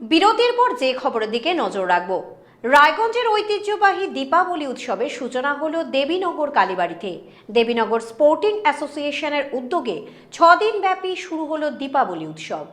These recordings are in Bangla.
বিরতির পর যে খবরের দিকে নজর রাখব। রায়গঞ্জের ঐতিহ্যবাহী দীপাবলি উৎসবের সূচনা হল দেবীনগর কালীবাড়িতে। দেবীনগর স্পোর্টিং অ্যাসোসিয়েশনের উদ্যোগে ছদিন ব্যাপী শুরু হল দীপাবলি উৎসব।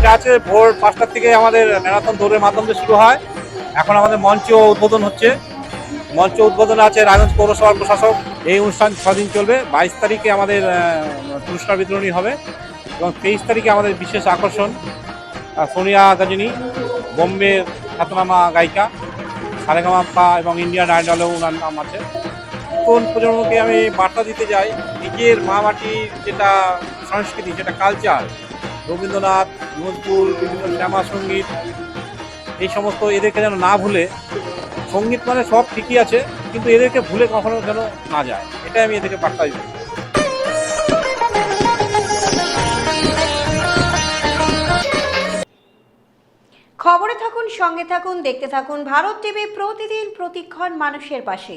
এটা আছে ভোর পাঁচটার থেকে আমাদের ম্যারাথন দৌড়ের মাধ্যমে শুরু হয়। এখন আমাদের মঞ্চ উদ্বোধন হচ্ছে। মঞ্চ উদ্বোধন আছে রায়গঞ্জ পৌরসভার প্রশাসক। এই অনুষ্ঠান ছদিন চলবে। বাইশ তারিখে আমাদের পুরস্কার বিতরণী হবে এবং তেইশ তারিখে আমাদের বিশেষ আকর্ষণ সোনিয়া গাজিনী বোম্বে খ্যাতনামা গায়িকা সারেগামাপ্পা এবং ইন্ডিয়ান আইডলেও ওনার নাম আছে। কোন প্রজন্মকে আমি বার্তা দিতে যাই নিজের মা মাটির যেটা সংস্কৃতি, যেটা কালচার রবীন্দ্রনাথ, নজরুল, বিভিন্ন শ্যামা সংগীত, এই সমস্ত এদেরকে যেন না ভুলে, সংগীত মানে সব ঠিকই আছে, কিন্তু এদেরকে ভুলে কখনো যেন না যায়। এটাই আমি এদেরকে বার্তা দিতে খবরে থাকুন, সঙ্গে থাকুন, দেখতে থাকুন ভারত টিভি প্রতিদিন প্রতিক্ষণ মানুষের পাশে।